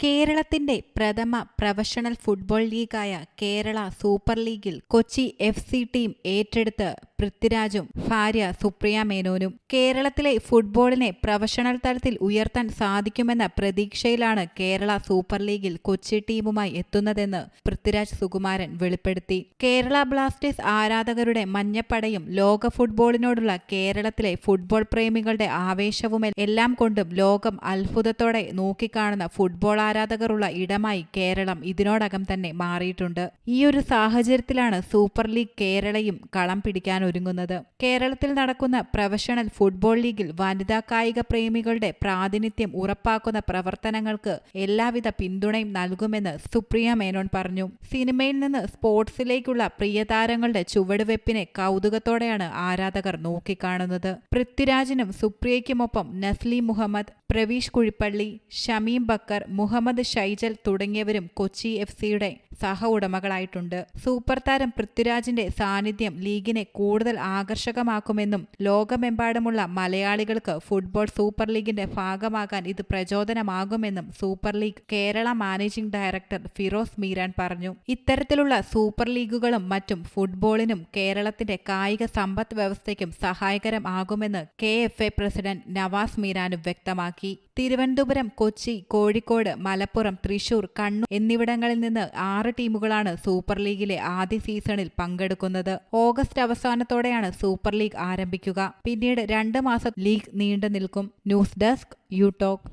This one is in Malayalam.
കേരളത്തിന്റെ പ്രഥമ പ്രൊഫഷണൽ ഫുട്ബോൾ ലീഗായ കേരള സൂപ്പർ ലീഗിൽ കൊച്ചി എഫ് സി ടീം ഏറ്റെടുത്ത് പൃഥ്വിരാജും ഭാര്യ സുപ്രിയ മേനോനും കേരളത്തിലെ ഫുട്ബോളിനെ പ്രൊഫഷണൽ തലത്തിൽ ഉയർത്താൻ സാധിക്കുമെന്ന പ്രതീക്ഷയിലാണ് കേരള സൂപ്പർ ലീഗിൽ കൊച്ചി ടീമുമായി എത്തുന്നതെന്ന് പൃഥ്വിരാജ് സുകുമാരൻ വെളിപ്പെടുത്തി. കേരള ബ്ലാസ്റ്റേഴ്സ് ആരാധകരുടെ മഞ്ഞപ്പടയും ലോക ഫുട്ബോളിനോടുള്ള കേരളത്തിലെ ഫുട്ബോൾ പ്രേമികളുടെ ആവേശവും എല്ലാം കൊണ്ടും ലോകം അത്ഭുതത്തോടെ നോക്കിക്കാണുന്ന ഫുട്ബോൾ ആരാധകരുള്ള ഇടമായി കേരളം ഇതിനോടകം തന്നെ മാറിയിട്ടുണ്ട്. ഈ ഒരു സാഹചര്യത്തിലാണ് സൂപ്പർ ലീഗ് കേരളയും കളം പിടിക്കാൻ ഒരുങ്ങുന്നത്. കേരളത്തിൽ നടക്കുന്ന പ്രൊഫഷണൽ ഫുട്ബോൾ ലീഗിൽ വനിതാ കായിക പ്രേമികളുടെ പ്രാതിനിധ്യം ഉറപ്പാക്കുന്ന പ്രവർത്തനങ്ങൾക്ക് എല്ലാവിധ പിന്തുണയും നൽകുമെന്ന് സുപ്രിയ മേനോൻ പറഞ്ഞു. സിനിമയിൽ നിന്ന് സ്പോർട്സിലേക്കുള്ള പ്രിയതാരങ്ങളുടെ ചുവടുവെപ്പിനെ കൗതുകത്തോടെയാണ് ആരാധകർ നോക്കിക്കാണുന്നത്. പൃഥ്വിരാജിനും സുപ്രിയയ്ക്കുമൊപ്പം നസ്ലി മുഹമ്മദ് പ്രവീഷ് കുഴിപ്പള്ളി ഷമീം ബക്കർ മുഹമ്മദ് ഷൈജൽ തുടങ്ങിയവരും കൊച്ചി എഫ് സിയുടെ സഹ ഉടമകളായിട്ടുണ്ട്. സൂപ്പർ താരം പൃഥ്വിരാജിന്റെ സാന്നിധ്യം ലീഗിനെ കൂടുതൽ ആകർഷകമാക്കുമെന്നും ലോകമെമ്പാടുമുള്ള മലയാളികൾക്ക് ഫുട്ബോൾ സൂപ്പർ ലീഗിന്റെ ഭാഗമാകാൻ ഇത് പ്രചോദനമാകുമെന്നും super league Kerala managing director Firoz Meeran പറഞ്ഞു. ഇത്തരത്തിലുള്ള സൂപ്പർ ലീഗുകളും മറ്റും ഫുട്ബോളിനും കേരളത്തിന്റെ കായിക സമ്പദ് വ്യവസ്ഥയ്ക്കും സഹായകരം ആകുമെന്ന് K F A president Navas മീരാനും വ്യക്തമാക്കി. തിരുവനന്തപുരം കൊച്ചി കോഴിക്കോട് മലപ്പുറം തൃശൂർ കണ്ണൂർ എന്നിവിടങ്ങളിൽ നിന്ന് ആറ് ടീമുകളാണ് സൂപ്പർ ലീഗിലെ ആദ്യ സീസണിൽ പങ്കെടുക്കുന്നത്. ഓഗസ്റ്റ് അവസാനത്തോടെയാണ് സൂപ്പർ ലീഗ് ആരംഭിക്കുക. പിന്നീട് രണ്ട് മാസം ലീഗ് നീണ്ടു നിൽക്കും ന്യൂസ് ഡെസ്ക് യു ടോക്ക്